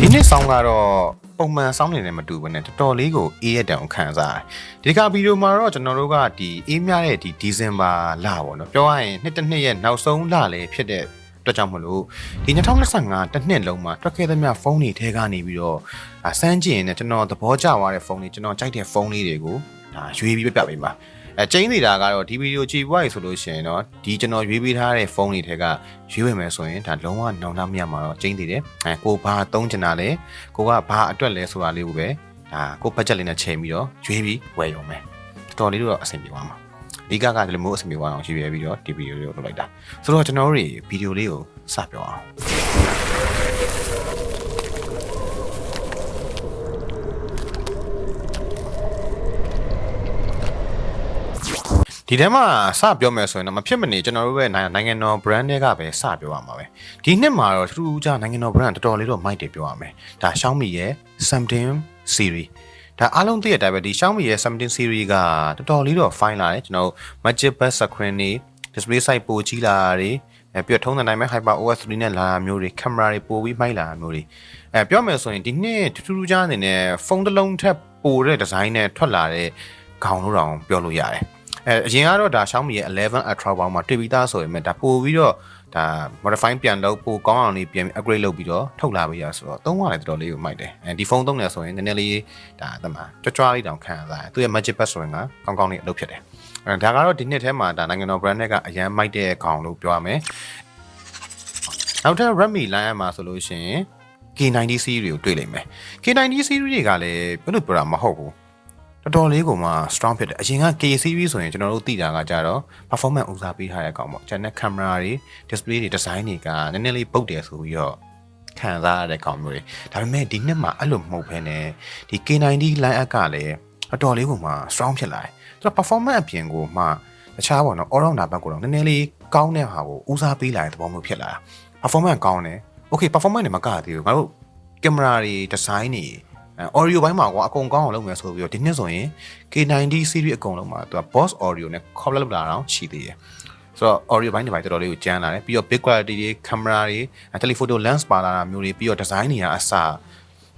ဒီနှစ်ဆောင်းကတော့ပုံမှန်ဆောင်းနေတယ်မတူဘဲနဲ့တော်တော်လေးကိုအေးရတဲ့အောင်ခံစားရတယ်ဒီကဗီဒီယိုမှာတော့ကျွန်တော်တို့ကဒီအေးမြတဲ့ဒီဒီဇင်ဘာလပေါ့နော်ပြောရရင်နှစ်တစ်နှစ်ရဲ့နောက်ဆုံးလလည်းဖြစ်တဲ့အတွက်ကြောင့်မလို့ဒီ2025တစ်နှစ်လုံးမှာတွက်ခဲ့သမျှဖုန်းတွေထဲကနေပြီးတော့အာစမ်းကြည့်ရင်လည်းကျွန်တော်သဘောကျသွားတဲ့ဖုန်းတွေကျွန်တော်ကြိုက်တဲ့ဖုန်းလေးတွေကိုဒါရွေးပြီးပြပြပေးပါ အဲကျင်းနေတာကတော့ဒီဗီဒီယိုကြည့်ပွားရဆိုလို့ရှိရင်တော့ဒီကျွန်တော်ရွေးပေးထားတဲ့ဖုန်းတွေထဲကရွေးဝယ်မယ်ဆိုရင်ဒါလုံးဝနောင်တမရမှာတော့ကျင်းနေတယ်အဲကိုဘာသုံးချင်တာလဲကိုကဘာအတွက်လဲဆိုတာလေးကိုပဲဒါကိုဘတ်ဂျက်လေးနဲ့ချိန်ပြီးတော့ရွေးပြီးဝယ်ရုံပဲတော်တော်လေးတော့အဆင်ပြေသွားမှာအဓိကကဒီလိုမျိုးအဆင်ပြေသွားအောင်ရွေးရပြီးတော့ဒီဗီဒီယိုလေးကိုလုပ်လိုက်တာဆိုတော့ကျွန်တော်တို့ဗီဒီယိုလေးကိုစပြောအောင် ဒီထဲမှာစပြောမယ်ဆိုရင်တော့မဖြစ်မနေကျွန်တော်တို့ရဲ့နိုင်ငံတော် brand တွေကပဲစပြောရမှာပဲဒီနှစ်မှာတော့ထူးထူးခြားနိုင်ငံတော် brand တော်တော်လေးတော့မိုက်တယ်ပြောရမယ်ဒါ Xiaomi ရဲ့ something series ဒါအားလုံးသိတဲ့အတိုင်းပဲဒီ Xiaomi ရဲ့ something series ကတော်တော်လေးတော့ fine လာတယ်ကျွန်တော် magic bus screen တွေ display size ပိုကြီးလာတာတွေအဲပြီးတော့ထုံးတဲ့နိုင်မဲ့ Hyper OS 3နဲ့လာတာမျိုးတွေ camera တွေပိုပြီးမိုက်လာတာမျိုးတွေအဲပြောမယ်ဆိုရင်ဒီနှစ်ထူးထူးခြားအနေနဲ့ဖုန်းတစ်လုံးထက်ပိုတဲ့ design နဲ့ထွက်လာတဲ့ခေါင်းလို့တောင်ပြောလို့ရတယ် အဲအရင်ကတော့ဒါ Xiaomi ရဲ့11 Ultra ဘောင်းမှာတွေ့ပြီးသားဆိုရင်မဲ့ဒါပို့ပြီးတော့ဒါ modify ပြန်လုပ်ပို့ကောင်းအောင်လေးပြန် upgrade လုပ်ပြီးတော့ထုတ်လာပေးရဆိုတော့သုံးရတယ်တော်တော်လေးကိုမိုက်တယ်အဲဒီဖုန်းသုံးနေဆိုရင်နည်းနည်းလေးဒါအမှကြွကြွလေးတောင်ခံရတာသူရဲ့ magic pass ဆိုရင်ကကောင်းကောင်းလေးအလုပ်ဖြစ်တယ်အဲဒါကတော့ဒီနှစ်ထဲမှာဒါနိုင်ငံတော် brand တွေကအရန်မိုက်တဲ့ခေါင်းလို့ပြောရမယ်နောက်ထပ် Redmi line မှာဆိုလို့ရှိရင် K90 series တွေကိုတွေ့လိမ့်မယ် K90 series တွေကလည်းဘယ်လိုပြောတာမဟုတ်ဘူး တော်တော်လေးကိုမှ strong ဖြစ်တယ်အရင်က K series ဆိုရင်ကျွန်တော်တို့သိတာကကြတော့ performance ဦးစားပေးထားတဲ့ကောင်ပေါ့ channel camera တွေ display တွေ design တွေကနည်းနည်းလေးပုတ်တယ်ဆိုပြီးတော့ခံစားရတဲ့ကောင်မျိုးတွေဒါပေမဲ့ဒီနှစ်မှာအဲ့လိုမဟုတ်ဘဲနဲ့ဒီ K90 line up ကလည်းတော်တော်လေးကိုမှ strong ဖြစ်လာတယ်သူက performance အပြင်ကိုမှတခြားပေါ့နော် all round ဘက်ကိုတော့နည်းနည်းလေးကောင်းတဲ့ဟာကိုဦးစားပေးလာတဲ့သဘောမျိုးဖြစ်လာတာ performance ကောင်းတယ် okay performance တွေမကသေးဘူးငါတို့ camera တွေ design တွေ အဲ audio ဘိုင်းမှာကွာအကုန်ကောင်းအောင်လုပ်မယ်ဆိုပြီးတော့ဒီနှစ်ဆိုရင် K90 series အကုန်လုံးမှာသူက Boss Audio နဲ့ collab လုပ်လာတာရှိသေးတယ်ဆိုတော့ audio ဘိုင်းတွေပိုင်းတော်တော်လေးကိုကျန်းလာတယ်ပြီးတော့ big quality တွေ camera တွေ telephoto lens ပါလာတာမျိုးတွေပြီးတော့ design တွေကအစ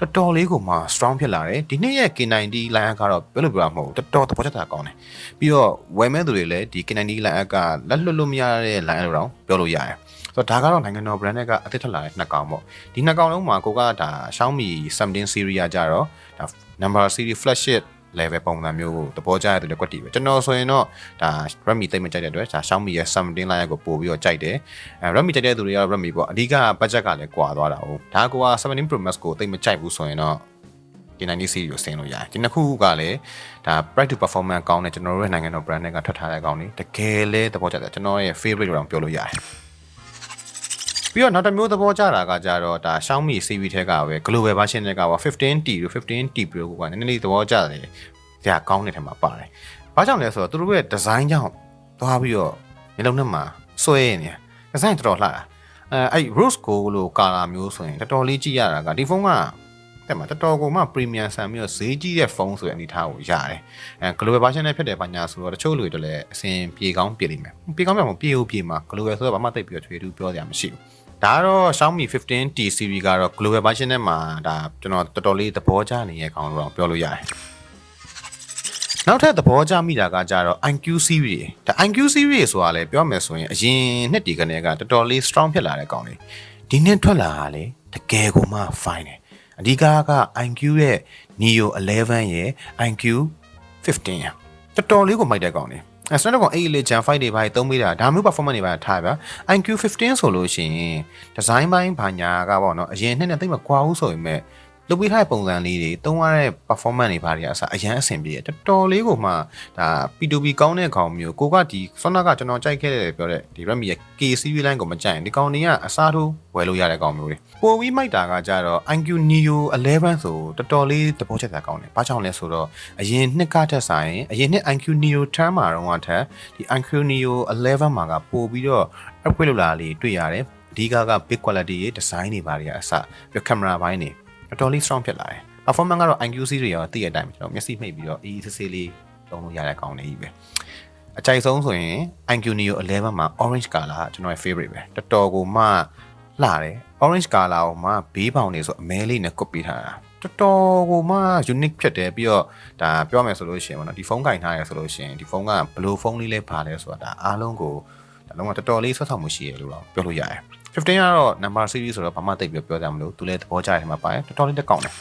တော်တော်လေးကိုမှ strong ဖြစ်လာတယ်ဒီနှစ်ရဲ့ K90 line up ကတော့ဘယ်လိုပြောရမလို့တော်တော်သဘောကျတာကောင်းတယ်ပြီးတော့ဝယ်မဲ့သူတွေလည်းဒီ K90 line up ကလက်လွတ်လို့မရတဲ့ line up လို့တော့ပြောလို့ရတယ် ဆိုတော့ဒါကတော့နိုင်ငံတော် brand တွေကအသစ်ထွက်လာတဲ့နှစ်ကောင်ပေါ့ဒီနှစ်ကောင်လုံးမှာကိုကဒါ Xiaomi 17 series ကကြတော့ဒါ number series flagship level ပုံစံမျိုးကိုသဘောကျရတဲ့ကွက်တီပဲကျွန်တော်ဆိုရင်တော့ဒါ Redmi သိမ့်မကြိုက်တဲ့အတွက်ဒါ Xiaomi ရဲ့17 line ကိုပို့ပြီးတော့ကြိုက်တယ်အဲ Redmi ကြိုက်တဲ့သူတွေကတော့ Redmi ပေါ့အဓိက budget ကလည်းကွာသွားတာဟုတ်ဒါက17 Pro Max ကိုသိမ့်မကြိုက်ဘူးဆိုရင်တော့ဒီ90 series ကိုဆင်းလို့ရတယ်ဒီနှစ်ခုကလည်းဒါ price to performance ကောင်းတဲ့ကျွန်တော်တို့ရဲ့နိုင်ငံတော် brand တွေကထွက်ထားတဲ့အကောင်တွေတကယ်လဲသဘောကျတယ်ကျွန်တော်ရဲ့ favorite လို့တော့ပြောလို့ရတယ် ပြီးတော့နောက်တစ်မျိုးသဘောကျတာကကြတော့ဒါ Xiaomi CV ထဲကပဲ global version တွေကပါ 15T တို့ 15T Pro ကနည်းနည်းလေးသဘောကျတယ်။ဒါကောင်းတဲ့ထဲမှာပါတယ်။ဘာကြောင့်လဲဆိုတော့သူတို့ရဲ့ design ကြောင့်သွားပြီးတော့မျိုးလုံးနဲ့မှာဆွဲနေ။ design တော်တော်လှတာ။အဲအဲ့ rose gold လို့ color မျိုးဆိုရင်တော်တော်လေးကြည့်ရတာကဒီဖုန်းက တဲ့မှာတော်တော်ကိုမှ premium ဆန်ပြီးတော့ဈေးကြီးတဲ့ဖုန်းဆိုတဲ့အနေထားကိုရတယ်။အဲ global version နဲ့ဖြစ်တဲ့ဘာညာဆိုတော့တချို့လူတွေလည်းအဆင်ပြေကောင်းပြေလိမ့်မယ်။ပြေကောင်းပြမပြေဦးပြေမှာ global ဆိုတော့ဘာမှသိပ်ပြီးတော့ထွေထူးပြောစရာမရှိဘူး။ဒါကတော့ Xiaomi 15T series ကတော့ global version နဲ့မှာဒါကျွန်တော်တော်တော်လေးသဘောကျနေတဲ့ကောင်လို့တော့ပြောလို့ရတယ်။နောက်ထပ်သဘောကျမိတာကကြတော့ IQ series ဒါ IQ series ဆိုတာလေပြောမယ်ဆိုရင်အရင်နှစ်ဒီကနေကတော်တော်လေး strong ဖြစ်လာတဲ့ကောင်လေးဒီနှစ်ထွက်လာတာလေတကယ်ကိုမှ fine တယ် အဓိကက IQ ရဲ့ Neo 11ရဲ့ IQ 15ရတော်တော်လေးကိုမိုက်တဲ့ကောင်လေးအဲ Snapdragon 8 Elite Gen 5တွေပါသုံးပေးတာဒါမျိုး performance တွေပါထားဗျာ IQ 15ဆိုလို့ရှိရင် design ပိုင်းဘာညာကပေါ့နော်အရင်နှစ်နဲ့သိပ်မကွာဘူးဆိုပေမဲ့ လုပ်ပေးထားတဲ့ပုံစံလေးတွေသုံးရတဲ့ performance တွေဘာတွေအစားအရန်အဆင်ပြေတယ်တော်တော်လေးကိုမှဒါ P2P ကောင်းတဲ့ကောင်မျိုးကိုကဒီဆောနာကကျွန်တော်ကြိုက်ခဲ့တယ်ပြောတဲ့ဒီ Redmi ရဲ့ K series line ကိုမကြိုက်ရင်ဒီကောင်တွေကအစားထိုးဝယ်လို့ရတဲ့ကောင်မျိုးတွေပိုပြီးမိုက်တာကကြတော့ IQ Neo 11ဆိုတော်တော်လေးသဘောကျတာကောင်းတယ်ဘာကြောင့်လဲဆိုတော့အရင်နှစ်ကထက်ဆိုင်အရင်နှစ် IQ Neo 10မှာတော့ထက်ဒီ IQ Neo 11မှာကပိုပြီးတော့ upgrade လုပ်လာလေးတွေ့ရတယ်အဓိကက big quality ရဲ့ design တွေဘာတွေအစပြီး camera ဘိုင်းတွေ တော်တော်လေး strong ဖြစ်လာတယ် performance ကတော့ IQ series ရောသိတဲ့အတိုင်းပဲကျွန်တော်မျက်စိမှိတ်ပြီးတော့အေးအေးဆေးဆေးလေးသုံးလို့ရတဲ့ကောင်းနေကြီးပဲအကြိုက်ဆုံးဆိုရင် IQ Neo 11မှာ orange color ကကျွန်တော်ရဲ့ favorite ပဲတော်တော်ကိုမှလှတယ် orange color ကိုမှဘေးပေါင်နေဆိုအမဲလေးနဲ့ကုတ်ပေးထားတာတော်တော်ကိုမှ unique ဖြစ်တယ်ပြီးတော့ဒါပြောမယ်ဆိုလို့ရှိရင်ပေါ့နော်ဒီဖုန်းကင်ထားရဆိုလို့ရှိရင်ဒီဖုန်းကဘယ်လိုဖုန်းလေးလဲပါလဲဆိုတာဒါအားလုံးကိုဒါလုံးဝတော်တော်လေးဆွတ်ဆောင်မှုရှိရလို့တော့ပြောလို့ရတယ် 15ကတော့ number series ဆိုတော့ဘာမှသိပြီးပြောကြမလို့သူလည်းသဘောကျတယ်မှာပါတယ်တော်တော်လေးတက်ကောင်းတယ်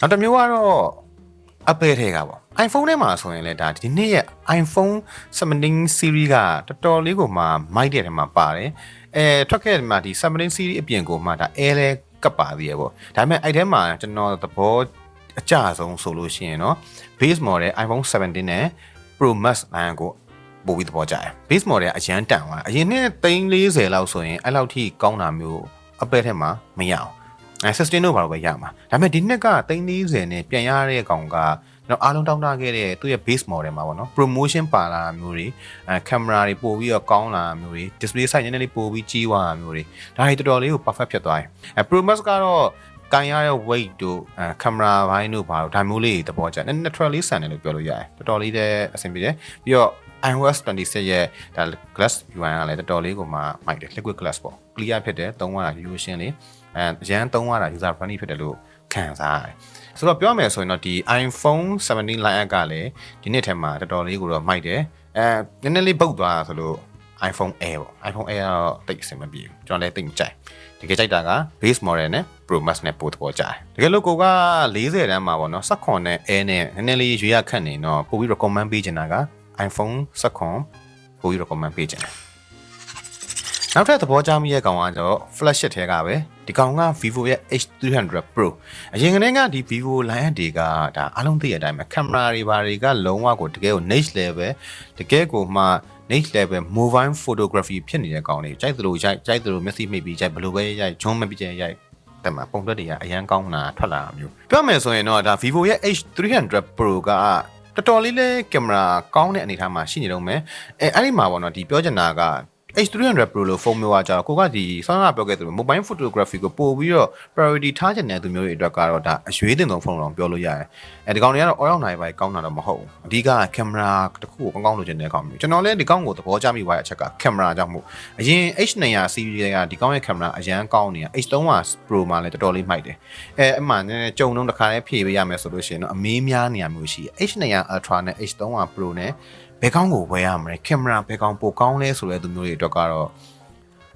နောက်တစ်မျိုးကတော့ Apple ထဲကပေါ့ iPhone ထဲမှာဆိုရင်လည်းဒါဒီနေ့ရဲ့ iPhone 17 series ကတော်တော်လေးကိုမှမိုက်တဲ့ထဲမှာပါတယ်အဲထွက်ခဲ့တဲ့မှာဒီ17 series အပြင်ကိုမှဒါ Air လဲကပ်ပါသေးရပေါ့ဒါပေမဲ့အဲ့ထဲမှာကျွန်တော်သဘောအကျဆုံးဆိုလို့ရှိရင်တော့ base model iPhone 17နဲ့ Pro Max လမ်းကို ပို့ပြီးသဘောကျတယ် base model အရန်တန်သွားအရင်နဲ့340လောက်ဆိုရင်အဲ့လောက်ထိကောင်းတာမျိုး Apple ထဲမှာမရအောင်အဲ sustain တို့ဘာလို့ပဲရမှာဒါပေမဲ့ဒီနှစ်က340နဲ့ပြန်ရတဲ့ကောင်ကကျွန်တော်အားလုံးတောင်းတခဲ့တဲ့သူ့ရဲ့ base model မှာပေါ့နော် promotion ပါလာတာမျိုးတွေအဲ camera တွေပို့ပြီးတော့ကောင်းလာတာမျိုးတွေ display size နည်းနည်းလေးပို့ပြီးကြီးသွားတာမျိုးတွေဒါတွေတော်တော်လေးကို perfect ဖြစ်သွားတယ်အဲ Pro Max ကတော့ကန်ရတဲ့ weight တို့အဲ camera ဘိုင်းတို့ဘာလို့ဒါမျိုးလေးတွေသဘောကျတယ် natural လေးဆန်တယ်လို့ပြောလို့ရတယ်တော်တော်လေးတဲ့အဆင်ပြေတယ်ပြီးတော့ iOS 26ရဲ့ဒါ glass UI ကလည်းတော်တော်လေးကိုမှမိုက်တယ် liquid glass ပေါ့ clear ဖြစ်တယ်သုံးရတာ resolution လေးအဲရန်သုံးရတာ user friendly ဖြစ်တယ်လို့ခံစားရတယ်ဆိုတော့ပြောမယ်ဆိုရင်တော့ဒီ iPhone 17 line up ကလည်းဒီနှစ်ထဲမှာတော်တော်လေးကိုတော့မိုက်တယ်အဲနည်းနည်းလေးပုတ်သွားတာဆိုလို့ iPhone Air ပေါ့ iPhone Air ကတော့တိတ်အဆင်မပြေဘူးကျွန်တော်လည်းတိတ်မကြိုက်တကယ်ကြိုက်တာက base model နဲ့ Pro Max နဲ့ပို့တော့ကြတယ်တကယ်လို့ကိုက40တန်းမှာပေါ့နော်16နဲ့ Air နဲ့နည်းနည်းလေးရွေးရခက်နေတော့ပို့ပြီး recommend ပေးချင်တာက iPhone 16ပို့ပြီး recommend ပေးချင်တယ်နောက်ထပ်သဘောကျမိတဲ့ကောင်ကတော့ flagship ထဲကပဲဒီကောင်က Vivo ရဲ့ H300 Pro အရင်ကတည်းကဒီ Vivo line တွေကဒါအားလုံးသိရတဲ့အတိုင်းပဲ camera တွေဘာတွေကလုံးဝကိုတကယ်ကို next level တကယ်ကိုမှ next level mobile photography ဖြစ်နေတဲ့ကောင်တွေကြိုက်သလိုရိုက်ကြိုက်သလိုမျက်စိမိတ်ပြီးကြိုက်ဘယ်လိုပဲရိုက်ဂျွန်းမပြည့်ရိုက်တဲ့မှာပုံတွက်တွေကအရန်ကောင်းတာထွက်လာတာမျိုးပြောမယ်ဆိုရင်တော့ဒါ Vivo ရဲ့ H300 Pro က တော်တော်လေးလေးကင်မရာကောင်းတဲ့အနေအထားမှာရှိနေတော့မယ်အဲအဲ့ဒီမှာပေါ့နော်ဒီပြောချင်တာက H300 Pro လို့ဖုန်းမျိုးကကြာကိုကဒီဆောင်းကပြောခဲ့သလို mobile photography ကိုပို့ပြီးတော့ priority ထားချင်တဲ့သူမျိုးတွေအတွက်ကတော့ဒါအရွေးတင်ဆုံးဖုန်းတော့ပြောလို့ရတယ်။အဲဒီကောင်တွေကတော့ all round နိုင်ပါကောင်းတာတော့မဟုတ်ဘူး။အဓိကကကင်မရာတစ်ခုကိုကောင်းကောင်းလိုချင်တဲ့ကောင်မျိုး။ကျွန်တော်လည်းဒီကောင်ကိုသဘောကျမိသွားတဲ့အချက်ကကင်မရာကြောင့်မို့အရင် H900 series တွေကဒီကောင်ရဲ့ကင်မရာအရန်ကောင်းနေတာ H300 Pro မှာလည်းတော်တော်လေးမိုက်တယ်။အဲအမှန်နဲ့ကြုံတော့တစ်ခါလေးဖြည့်ပေးရမယ်ဆိုလို့ရှိရင်တော့အမေးများနေရမျိုးရှိတယ်။ H900 Ultra နဲ့ H300 Pro နဲ့ ဘယ်ကောင်းကိုဝယ်ရမလဲကင်မရာဘယ်ကောင်းပိုကောင်းလဲဆိုတဲ့သူမျိုးတွေအတွက်ကတော့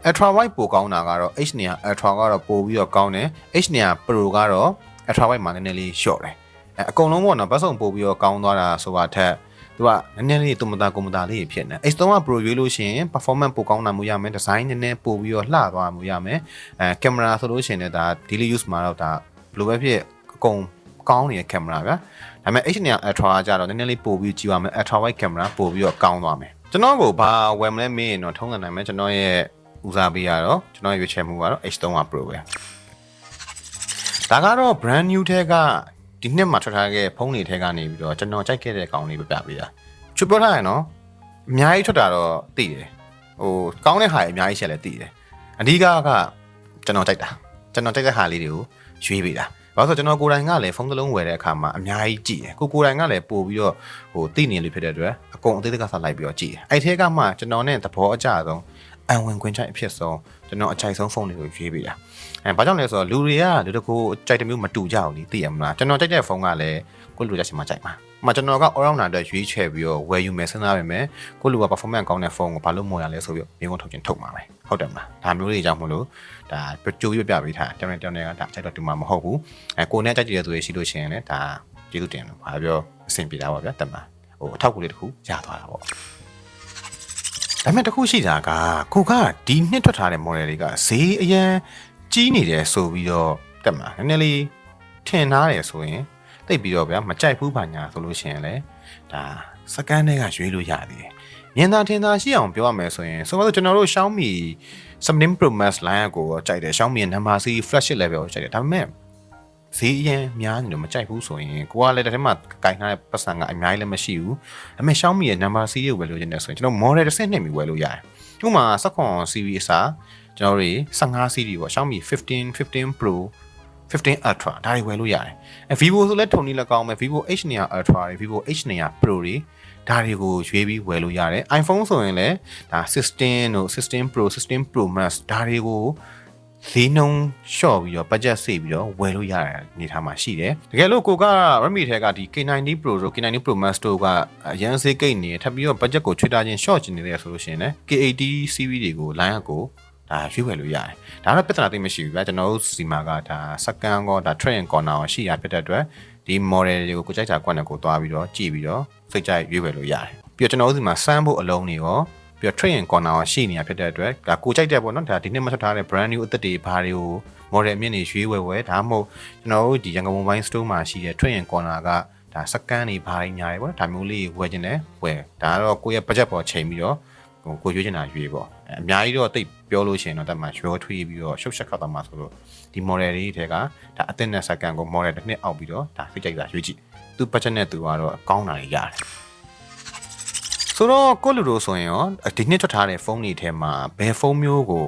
ultra wide ပိုကောင်းတာကတော့ H900 ultra ကတော့ပိုပြီးတော့ကောင်းတယ် H900 Pro ကတော့ ultra wide မှာနည်းနည်းလေးရှော့တယ်အဲအကုန်လုံးပေါ့နော်ဘတ်စုံပိုပြီးတော့ကောင်းသွားတာဆိုတာထက်သူကနည်းနည်းလေးတုံမတာကွန်မတာလေးဖြစ်နေ H300 Pro ရွေးလို့ရှိရင် performance ပိုကောင်းတာမျိုးရမယ် design နည်းနည်းပိုပြီးတော့လှသွားမျိုးရမယ်အဲကင်မရာဆိုလို့ရှိရင်လည်းဒါ daily use မှာတော့ဒါဘယ်လိုပဲဖြစ်အကုန် ကောင်းနေတဲ့ကင်မရာဗျာဒါပေမဲ့ H900 Ultra ကကြတော့နည်းနည်းလေးပိုပြီးကြည့်ရမယ် Ultra wide camera ပိုပြီးတော့ကောင်းသွားမယ်ကျွန်တော်ကိုဘာဝယ်မလဲမေးရင်တော့ထုံးစံနိုင်မယ်ကျွန်တော်ရဲ့ဦးစားပေးရတော့ကျွန်တော်ရွေးချယ်မှုကတော့ H300 Pro ပဲဒါကတော့ brand new ထဲကဒီနှစ်မှာထွက်ထားခဲ့ဖုန်းတွေထဲကနေပြီးတော့ကျွန်တော်ကြိုက်ခဲ့တဲ့ကောင်လေးပြပြပေးတာချွတ်ပြောထားရနော်အများကြီးထွက်တာတော့သိတယ်ဟိုကောင်းတဲ့ဟာတွေအများကြီးရှက်လဲသိတယ်အဓိကကကျွန်တော်ကြိုက်တာကျွန်တော်ကြိုက်တဲ့ဟာလေးတွေကိုရွေးပေးတာ ဘာလို့ဆိုကျွန်တော်ကိုယ်တိုင်ကလည်းဖုန်းတစ်လုံးဝယ်တဲ့အခါမှာအများကြီးကြည့်တယ်ကိုကိုယ်တိုင်ကလည်းပို့ပြီးတော့ဟိုသိနေလို့ဖြစ်တဲ့အတွက်အကုန်အသေးသေးကစားလိုက်ပြီးတော့ကြည့်တယ်အဲ့ထဲကမှကျွန်တော်နဲ့သဘောအကျဆုံးအံဝင်ခွင်ချိုက်အဖြစ်ဆုံးကျွန်တော်အချိုက်ဆုံးဖုန်းတွေကိုရွေးပေးတာအဲဘာကြောင့်လဲဆိုတော့လူတွေကလူတကူကြိုက်တဲ့မျိုးမတူကြဘူးလीသိရမလားကျွန်တော်ကြိုက်တဲ့ဖုန်းကလည်းကိုလူကြရှင်မှကြိုက်မှာ မကျွန်တော်က all rounder အတွက်ရွေးချယ်ပြီးတော့ဝယ်ယူမယ်စဉ်းစားပါမယ်ကိုလူက performance ကောင်းတဲ့ဖုန်းကိုဘာလို့မော်ရလဲဆိုပြီးမြေကုန်းထုတ်ချင်းထုတ်မှာပဲဟုတ်တယ်မလားဒါမျိုးတွေကြောင့်မလို့ဒါကြိုးပြပြပေးထားတောင်းနေတောင်းနေကဒါကြိုက်တော့တူမှာမဟုတ်ဘူးအဲကိုနဲ့ကြိုက်တဲ့သူတွေရှိလို့ရှိရင်လည်းဒါကျေးဇူးတင်လို့ဘာပြောအဆင်ပြေတာပါဗျာတက်မှာဟိုအထောက်အကူလေးတစ်ခုရသွားတာပေါ့ဒါပေမဲ့တစ်ခုရှိတာကကိုကဒီနှစ်ထွက်ထားတဲ့ model တွေကဈေးအရန်ကြီးနေတယ်ဆိုပြီးတော့တက်မှာနည်းနည်းလေးထင်ထားတယ်ဆိုရင် တိတ်ပြီးတော့ဗျာမကြိုက်ဘူးပါညာဆိုလို့ရှိရင်လည်းဒါစကန်တွေကရွေးလို့ရသေးတယ်မြင်သာထင်သာရှိအောင်ပြောရမယ်ဆိုရင်ဆိုတော့ကျွန်တော်တို့ Xiaomi 17 Pro Max line ကိုကြိုက်တယ် Xiaomi ရဲ့ number C flagship level ကိုကြိုက်တယ်ဒါပေမဲ့ဈေးအရင်များနေလို့မကြိုက်ဘူးဆိုရင်ကိုကလည်းတစ်ထက်မှကင်ထားတဲ့ပတ်စံကအများကြီးလည်းမရှိဘူးဒါပေမဲ့ Xiaomi ရဲ့ number C ကိုဝယ်လို့ရတယ်ဆိုရင်ကျွန်တော် model တစ်ဆင့်နဲ့ပြီးဝယ်လို့ရတယ်ဥပမာ16 series အစားကျွန်တော်တို့ 15 series ပေါ့ Xiaomi 15 15 Pro 15 Ultra ဒါတွေဝယ်လို့ရတယ်အဲ Vivo ဆိုလဲထုံနည်းလည်းကောင်းမယ် Vivo H900 Ultra တွေ Vivo H900 Pro တွေဒါတွေကိုရွေးပြီးဝယ်လို့ရတယ် iPhone ဆိုရင်လည်းဒါ16တို့16 Pro 16 Pro Max ဒါတွေကိုဈေးနှုန်းလျှော့ပြီးတော့ budget စိတ်ပြီးတော့ဝယ်လို့ရတဲ့အနေအထားမှာရှိတယ်တကယ်လို့ကိုက Redmi ထဲကဒီ K90 Pro တို့ K90 Pro Max တို့ကအရန်ဈေးကိတ်နေထပ်ပြီးတော့ budget ကိုချွေတာချင်း short ချင်နေတယ်ဆိုလို့ရှိရင်လည်း K80 series တွေကို line up ကို ဒါရွေးဝယ်လို့ရတယ်ဒါတော့ပြဿနာသိမရှိဘူးဗျာကျွန်တော်တို့စီမှာကဒါစကန်ကောဒါ train corner ရှိရဖြစ်တဲ့အတွက်ဒီ model တွေကိုကိုကြိုက်တာကွက်နဲ့ကိုသွားပြီးတော့ကြည့်ပြီးတော့စိတ်ကြိုက်ရွေးဝယ်လို့ရတယ်ပြီးတော့ကျွန်တော်တို့စီမှာစမ်းဖို့အလုံးတွေရောပြီးတော့ train corner ရှိနေရဖြစ်တဲ့အတွက်ဒါကိုကြိုက်တဲ့ပေါ့နော်ဒါဒီနှစ်မှထွက်ထားတဲ့ brand new အသက်တွေဘာတွေကို model အမြင့်တွေရွေးဝယ်ဝယ်ဒါမှမဟုတ်ကျွန်တော်တို့ဒီရန်ကုန် mobile store မှာရှိတဲ့ train corner ကဒါစကန်တွေဘာတွေညာတွေပေါ့နော်ဒါမျိုးလေးဝယ်ခြင်းနဲ့ဝယ်ဒါကတော့ကိုယ့်ရဲ့ budget ပေါ်ချိန်ပြီးတော့ ဟိုကိုရွေးချင်တာရွေးပေါ့အဲအများကြီးတော့တိတ်ပြောလို့ရှိရင်တော့တတ်မှရွေးထွေးပြီးတော့ရှုပ်ရှက်ခတ်သွားမှာဆိုလို့ဒီ model တွေထဲကဒါအသစ်နဲ့စက္ကန့်ကို model တစ်နှစ်အောက်ပြီးတော့ဒါဖိတ်ကြိုက်တာရွေးကြည့်သူ budget နဲ့သူကတော့ကောင်းတာတွေရတယ်ဆိုတော့ကိုလူတို့ဆိုရင်ရောဒီနှစ်ထွက်ထားတဲ့ဖုန်းတွေထဲမှာဘယ်ဖုန်းမျိုးကို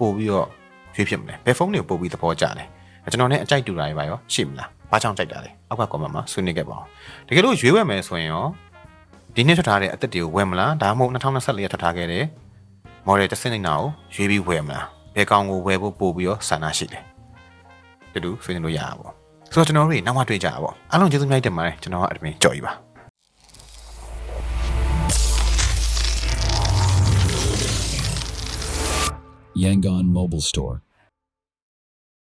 ပို့ပြီးတော့ရွေးဖြစ်မလဲဘယ်ဖုန်းတွေကိုပို့ပြီးသဘောကျလဲကျွန်တော်နဲ့အကြိုက်တူတာတွေပါရောရှိမလားဘာကြောင့်ကြိုက်တာလဲအောက်က comment မှာဆွေးနွေးခဲ့ပါဦးတကယ်လို့ရွေးဝယ်မယ်ဆိုရင်ရော ဒီနေ့ထွက်ထားတဲ့အသက်တွေကိုဝယ်မလားဒါမှမဟုတ်2024ရထွက်ထားခဲ့တဲ့ model တစ်စင်းနေတာကိုရွေးပြီးဝယ်မလားဘယ်ကောင်ကိုဝယ်ဖို့ပို့ပြီးတော့ဆန္ဒရှိတယ်တူတူဆွေးနွေးလို့ရတာပေါ့ဆိုတော့ကျွန်တော်တို့နောက်မှတွေ့ကြတာပေါ့အားလုံးကျေးဇူးများတင်ပါတယ်ကျွန်တော်ကအဒမင်ကြော်ကြီးပါ Yangon Mobile Store.